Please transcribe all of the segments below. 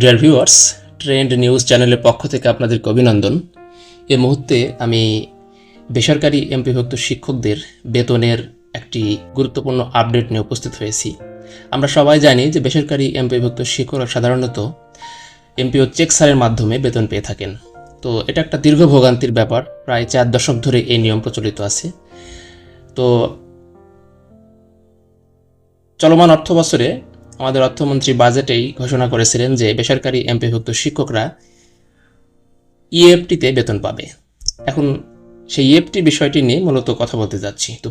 Dear viewers trend news চ্যানেলের পক্ষ থেকে আপনাদেরকে অভিনন্দন। এ মুহূর্তে আমি বেসরকারি এমপিভুক্ত শিক্ষকদের বেতনের একটি গুরুত্বপূর্ণ আপডেট নিয়ে উপস্থিত হয়েছি। আমরা সবাই জানি যে বেসরকারি এমপিভুক্ত শিক্ষকরা সাধারণত এমপিও চেক সারের মাধ্যমে বেতন পেয়ে থাকেন। তো এটা একটা দীর্ঘ ভোগান্তির ব্যাপার, প্রায় চার দশক ধরে এই নিয়ম প্রচলিত আছে। তো চলমান অর্থ বছরে আমাদের অর্থমন্ত্রী বাজেটেই ঘোষণা করেছিলেন যে বেসরকারি এমপিভুক্ত শিক্ষকরা ইএফটিতে বেতন পাবে। এখন সেই ইএফটি বিষয়টি নিয়ে মূলত কথা বলতে যাচ্ছি। তো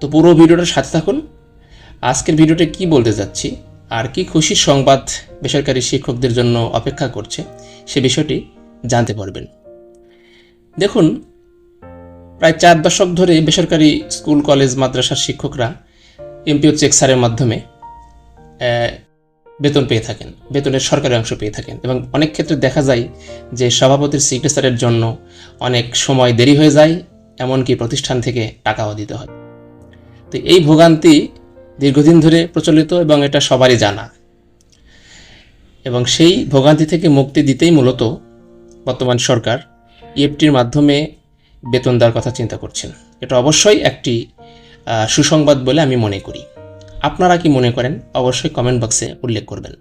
তো পুরো ভিডিওটার সাথে থাকুন। আজকের ভিডিওতে কি বলতে যাচ্ছি, আর কি খুশির সংবাদ বেসরকারি শিক্ষকদের জন্য অপেক্ষা করছে, সে বিষয়টি জানতে পারবেন। দেখুন, প্রায় চার দশক ধরে বেসরকারি স্কুল, কলেজ, মাদ্রাসার শিক্ষকরা এমপিও চেক সারের মাধ্যমে বেতন পেয়ে থাকেন, বেতনের সরকারি অংশ পেয়ে থাকেন। এবং অনেক ক্ষেত্রে দেখা যায় যে সভাপতির সিগনেচারের জন্য অনেক সময় দেরি হয়ে যায়, এমনকি প্রতিষ্ঠান থেকে টাকাও দিতে হয়। তো এই ভোগান্তি দীর্ঘদিন ধরে প্রচলিত এবং এটা সবারই জানা। এবং সেই ভোগান্তি থেকে মুক্তি দিতেই মূলত বর্তমান সরকার ইএফটির মাধ্যমে বেতন দেওয়ার কথা চিন্তা করছেন। এটা অবশ্যই একটি সুসংবাদ বলে আমি মনে করি। আপনারা কি মনে করেন? অবশ্যই কমেন্ট বক্সে উল্লেখ করবেন।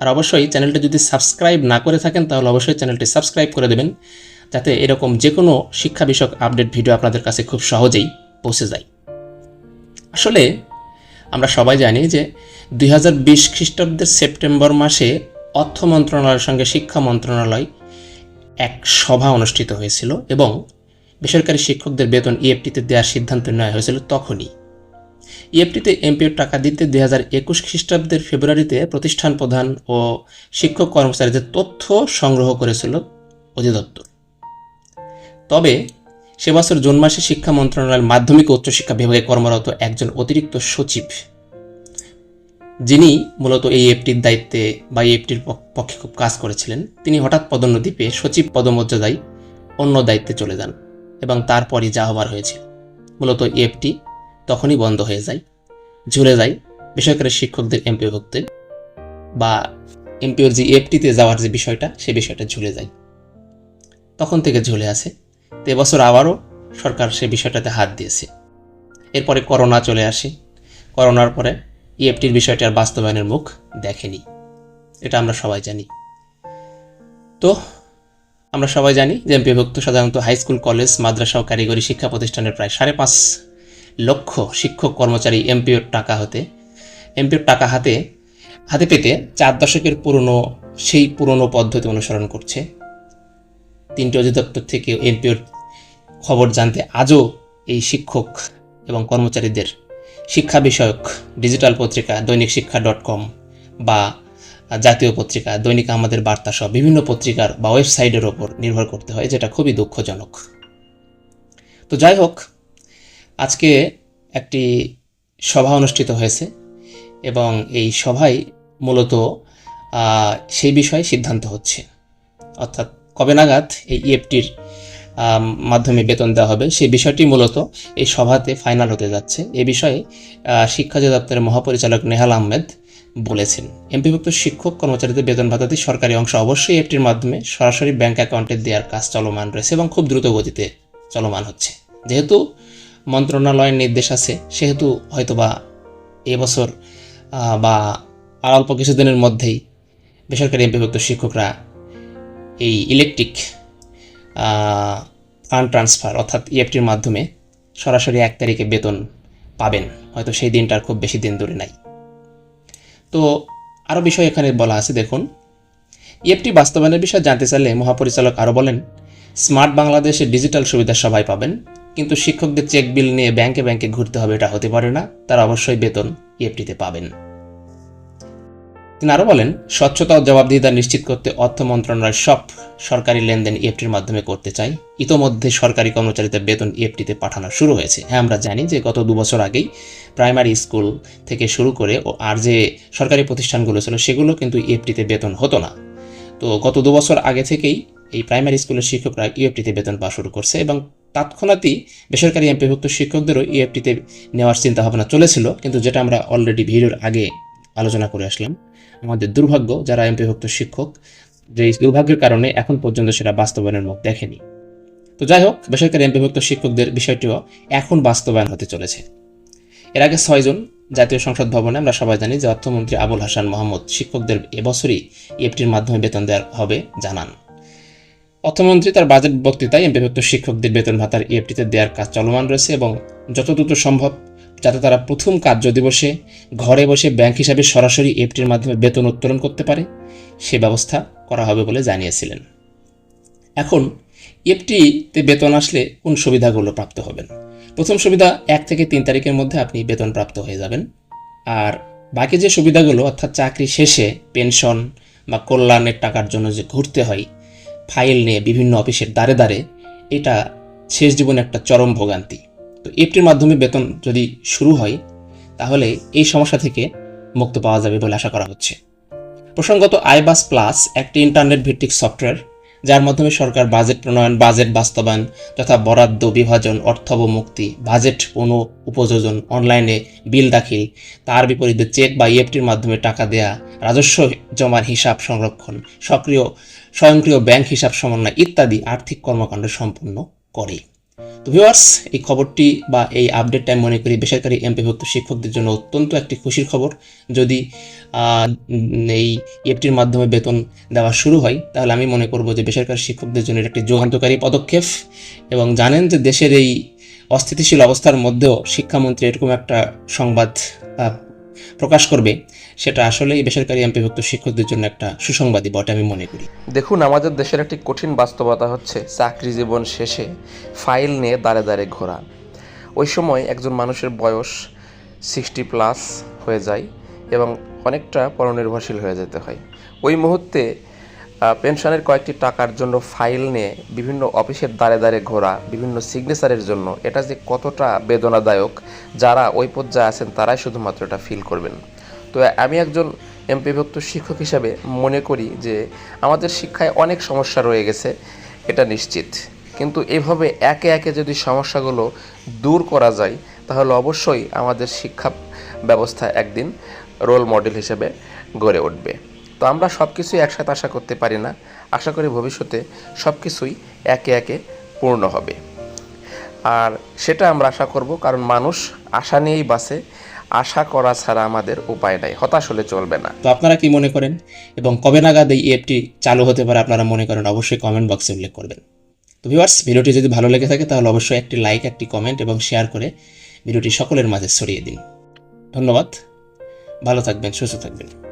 আর অবশ্যই চ্যানেলটি যদি সাবস্ক্রাইব না করে থাকেন, তাহলে অবশ্যই চ্যানেলটি সাবস্ক্রাইব করে দেবেন, যাতে এরকম যে কোনো শিক্ষা বিষয়ক আপডেট ভিডিও আপনাদের কাছে খুব সহজেই পৌঁছে যায়। আসলে আমরা সবাই জানি যে দুই হাজার বিশ খ্রিস্টাব্দের সেপ্টেম্বর মাসে অর্থ মন্ত্রণালয়ের সঙ্গে শিক্ষা মন্ত্রণালয় এক সভা অনুষ্ঠিত হয়েছিল এবং বেসরকারি শিক্ষকদের বেতন ইএফটিতে দেওয়ার সিদ্ধান্ত নেওয়া হয়েছিল তখনই। ইএফটিতে এমপিওর টাকা দিতে দুই হাজার একুশ খ্রিস্টাব্দের ফেব্রুয়ারিতে প্রতিষ্ঠান প্রধান ও শিক্ষক কর্মচারীদের তথ্য সংগ্রহ করেছিল অধিদপ্তর। তবে সে বছর জুন মাসে শিক্ষা মন্ত্রণালয়ের মাধ্যমিক উচ্চশিক্ষা বিভাগে কর্মরত একজন অতিরিক্ত সচিব, যিনি মূলত এই এফটির দায়িত্বে বা এফটির পক্ষে খুব কাজ করেছিলেন। তিনি হঠাৎ পদোন্নতি পেয়ে সচিব পদমর্যাদায় অন্য দায়িত্বে চলে যান। এবং তারপরই যা হবার হয়েছিল। মূলত এফটি তখনই বন্ধ হয়ে যায়, ঝুলে যায় বেসরকারি শিক্ষকদের এমপিভুক্তে বা এমপিওর যে এফটিতে যাওয়ার যে বিষয়টা, সে বিষয়টা ঝুলে যায়। তখন থেকে ঝুলে আছে। তো এবছর আবারও সরকার সে বিষয়টাতে হাত দিয়েছে। এরপরে করোনা চলে আসে। করোনার পরে ইএফটির বিষয়টি আর বাস্তবায়নের মুখ দেখেনি। এটা আমরা সবাই জানি। তো আমরা সবাই জানি যে এমপিভুক্ত সাধারণত হাই স্কুল কলেজ মাদ্রাসা ও কারিগরি শিক্ষা প্রতিষ্ঠানের প্রায় সাড়ে পাঁচ লক্ষ শিক্ষক কর্মচারী এমপিওর টাকা হতে, এমপিওর টাকা হাতে হাতে পেতে চার দশকের পুরনো, সেই পুরনো পদ্ধতি অনুসরণ করছে। তিনটি অধিদপ্তর থেকে এমপিওর খবর জানতে আজও এই শিক্ষক এবং কর্মচারীদের শিক্ষা বিষয়ক ডিজিটাল পত্রিকা দৈনিক শিক্ষা ডট কম বা জাতীয় পত্রিকা, দৈনিক আমাদের বার্তা সহ বিভিন্ন পত্রিকার বা ওয়েবসাইটের ওপর নির্ভর করতে হয়, যেটা খুবই দুঃখজনক। তো যাই হোক, আজকে একটি সভা অনুষ্ঠিত হয়েছে এবং এই সভায় মূলত সেই বিষয়ে সিদ্ধান্ত হচ্ছে। অর্থাৎ কবে নাগাদ এই ইএফটির মাধ্যমে বেতন দেওয়া হবে, সেই বিষয়টি মূলত এই সভাতে ফাইনাল হতে যাচ্ছে। এ বিষয়ে শিক্ষা অধিদপ্তরের মহাপরিচালক নেহাল আহমেদ বলেছেন। এমপিভুক্ত শিক্ষক, কর্মচারীদের বেতন ভাতাতে সরকারি অংশ অবশ্যই এফটির মাধ্যমে সরাসরি ব্যাংক অ্যাকাউন্টে দেওয়ার কাজ চলমান রয়েছে এবং খুব দ্রুত গতিতে চলমান হচ্ছে। যেহেতু মন্ত্রণালয়ের নির্দেশ আছে, সেহেতু হয়তোবা এবছর বা আর অল্প কিছুদিনের মধ্যেই বেসরকারি এমপিভুক্ত শিক্ষকরা এই ইলেকট্রিক ফান্ড ট্রান্সফার অর্থাৎ ইএফটির মাধ্যমে সরাসরি এক তারিখে বেতন পাবেন। হয়তো সেই দিনটার খুব বেশি দিন দূরে নাই। তো আরও বিষয় এখানে বলা আছে, দেখুন। ইএফটি বাস্তবায়নের বিষয়ে জানতে চাইলে মহাপরিচালক আরও বলেন, স্মার্ট বাংলাদেশে ডিজিটাল সুবিধা সবাই পাবেন, কিন্তু শিক্ষকদের চেক বিল নিয়ে ব্যাংকে ব্যাংকে ঘুরতে হবে এটা হতে পারে না, তারা অবশ্যই বেতন ইএফটিতে পাবেন। তিনি আরও বলেন, স্বচ্ছতা ও জবাবদিহিতা নিশ্চিত করতে অর্থ মন্ত্রণালয় সব সরকারি লেনদেন ইএফটির মাধ্যমে করতে চাই ইতোমধ্যে সরকারি কর্মচারীদের বেতন ইএফটিতে পাঠানো শুরু হয়েছে। হ্যাঁ আমরা জানি যে গত দু বছর আগেই প্রাইমারি স্কুল থেকে শুরু করে ও আর যে সরকারি প্রতিষ্ঠানগুলো ছিল, সেগুলো কিন্তু ইএফটিতে বেতন হতো না। তো গত দু বছর আগে থেকেই এই প্রাইমারি স্কুলের শিক্ষকরা ইএফটিতে বেতন পাওয়া শুরু করছে এবং তৎক্ষণাৎই বেসরকারি এমপিভুক্ত শিক্ষকদেরও ইএফটিতে নেওয়ার চিন্তা ভাবনা চলেছিল। কিন্তু যেটা আমরা অলরেডি ভিডিওর আগে আলোচনা করে আসলাম আমাদের দুর্ভাগ্য যারা এমপিভুক্ত শিক্ষক, যে দুর্ভাগ্যের কারণে এখন পর্যন্ত সেটা বাস্তবায়নের মুখ দেখেনি। তো যাই হোক, বেসরকারি এমপিভুক্ত শিক্ষকদের বিষয়টিও এখন বাস্তবায়ন হতে চলেছে। এর আগে ছয়জন জাতীয় সংসদ ভবনে আমরা সবাই জানি যে অর্থমন্ত্রী আবুল হাসান মোহাম্মদ শিক্ষকদের এবছরই ইএফটির মাধ্যমে বেতন দেওয়া হবে জানান। অর্থমন্ত্রী তার বাজেট বক্তৃতায় এমপিভুক্ত শিক্ষকদের বেতন ভাতার ইএফটিতে দেওয়ার কাজ চলমান রয়েছে এবং যত দ্রুত সম্ভব যাতে তারা প্রথম কার্য দিবসে ঘরে বসে ব্যাংক হিসাবে সরাসরি এফটির মাধ্যমে বেতন উত্তোলন করতে পারে, সে ব্যবস্থা করা হবে বলে জানিয়েছিলেন। এখন এফটিতে বেতন আসলে কোন সুবিধাগুলো প্রাপ্ত হবেন প্রথম সুবিধা এক থেকে তিন তারিখের মধ্যে আপনি বেতন প্রাপ্ত হয়ে যাবেন। আর বাকি যে সুবিধাগুলো, অর্থাৎ চাকরি শেষে পেনশন বা কল্যাণের টাকার জন্য যে ঘুরতে হয়, ফাইল নিয়ে বিভিন্ন অফিসের দ্বারে দ্বারে, এটা শেষ জীবনে একটা চরম ভোগান্তি। তো এফটির মাধ্যমে বেতন যদি শুরু হয়, তাহলে এই সমস্যা থেকে মুক্ত পাওয়া যাবে বলে আশা করা হচ্ছে। প্রসঙ্গত আইবাস প্লাস একটি ইন্টারনেট ভিত্তিক সফটওয়্যার যার মাধ্যমে সরকার বাজেট প্রণয়ন বাজেট বাস্তবায়ন তথা বরাদ্দ, বিভাজন, অর্থ মুক্তি বাজেট পুনঃ উপযোজন অনলাইনে বিল দাখিল, তার বিপরীতে চেক বা ইএফটির মাধ্যমে টাকা দেয়া, রাজস্ব জমার হিসাব সংরক্ষণ, সক্রিয়, স্বয়ংক্রিয় ব্যাংক হিসাব সমন্বয় ইত্যাদি আর্থিক কর্মকাণ্ড সম্পন্ন করে। তো ভিউয়ার্স এই খবরটি বা এই আপডেটটা আমি মনে করি বেসরকারি এমপিভুক্ত শিক্ষকদের জন্য অত্যন্ত একটি খুশির খবর। যদি এই এফটির মাধ্যমে বেতন দেওয়া শুরু হয়, তাহলে আমি মনে করব যে বেসরকারি শিক্ষকদের জন্য এটা একটি যুগান্তকারী পদক্ষেপ এবং জানেন যে দেশের এই অস্থিতিশীল অবস্থার মধ্যেও শিক্ষামন্ত্রী এরকম একটা সংবাদ প্রকাশ করবে, সেটা আসলে এই বেসরকারি এমপিভুক্ত শিক্ষকদের জন্য একটা সুসংবাদই বটে আমি মনে করি। দেখুন, আমাদের দেশের একটি কঠিন বাস্তবতা হচ্ছে চাকরি জীবন শেষে ফাইল নিয়ে দাঁড়ে দাঁড়ে ঘোরা। ওই সময় একজন মানুষের বয়স সিক্সটি প্লাস হয়ে যায় এবং অনেকটা পরনির্ভরশীল হয়ে যেতে হয়। ওই মুহূর্তে পেনশনের কয়েকটি টাকার জন্য ফাইল নিয়ে বিভিন্ন অফিসের দ্বারে দ্বারে ঘোরা, বিভিন্ন সিগনেচারের জন্য, এটা যে কতটা বেদনাদায়ক, যারা ওই পর্যায়ে আছেন তারাই শুধুমাত্র এটা ফিল করবেন। তো আমি একজন এমপিভুক্ত শিক্ষক হিসাবে মনে করি যে আমাদের শিক্ষায় অনেক সমস্যা রয়ে গেছে, এটা নিশ্চিত। কিন্তু এভাবে একে একে যদি সমস্যাগুলো দূর করা যায়, তাহলে অবশ্যই আমাদের শিক্ষা ব্যবস্থা একদিন রোল মডেল হিসেবে গড়ে উঠবে। তো আমরা সব কিছুই একসাথে আশা করতে পারি না। আশা করি ভবিষ্যতে সব কিছুই একে একে পূর্ণ হবে। আর সেটা আমরা আশা করব, কারণ মানুষ আশা নিয়েই বাঁচে। আশা করা ছাড়া আমাদের উপায় নাই, হতাশ হলে চলবে না। তো আপনারা কি মনে করেন? এবং কবে নাগাদ এই অ্যাপটি চালু হতে পারে আপনারা মনে করেন? অবশ্যই কমেন্ট বক্সে উল্লেখ করবেন। তো ভিউয়ার্স ভিডিওটি যদি ভালো লেগে থাকে, তাহলে অবশ্যই একটি লাইক একটি কমেন্ট এবং শেয়ার করে ভিডিওটি সকলের মাঝে ছড়িয়ে দিন। ধন্যবাদ। ভালো থাকবেন, সুস্থ থাকবেন।